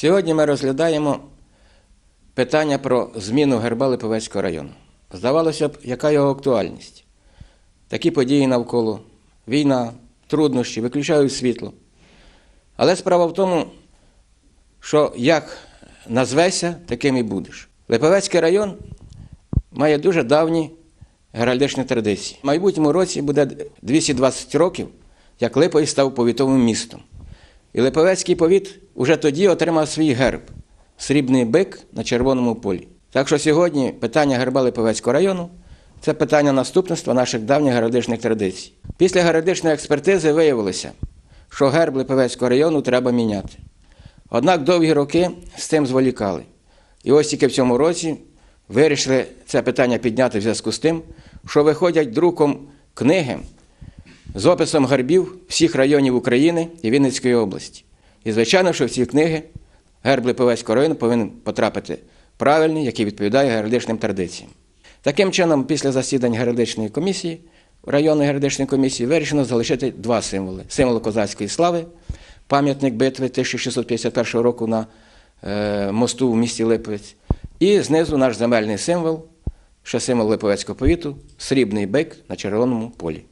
Сьогодні ми розглядаємо питання про зміну герба Липовецького району. Здавалося б, яка його актуальність? Такі події навколо, війна, труднощі, виключають світло. Але справа в тому, що як назвешся, таким і будеш. Липовецький район має дуже давні геральдичні традиції. В майбутньому році буде 220 років, як Липовий став повітовим містом. І Липовецький повіт уже тоді отримав свій герб срібний бик на червоному полі. Так що сьогодні питання герба Липовецького району це питання наступництва наших давніх геральдичних традицій. Після геральдичної експертизи виявилося, що герб Липовецького району треба міняти. Однак довгі роки з цим зволікали. І ось тільки в цьому році вирішили це питання підняти в зв'язку з тим, що виходять друком книги з описом гербів всіх районів України і Вінницької області. І, звичайно, що в ці книги герб Липовецького району повинен потрапити правильний, який відповідає геральдичним традиціям. Таким чином, після засідань геральдичної комісії, районної геральдичної комісії, вирішено залишити два символи: символ козацької слави, пам'ятник битви 1651 року на е, мосту в місті Липовець, і знизу наш земельний символ, ще символ Липовецького повіту, срібний бик на червоному полі.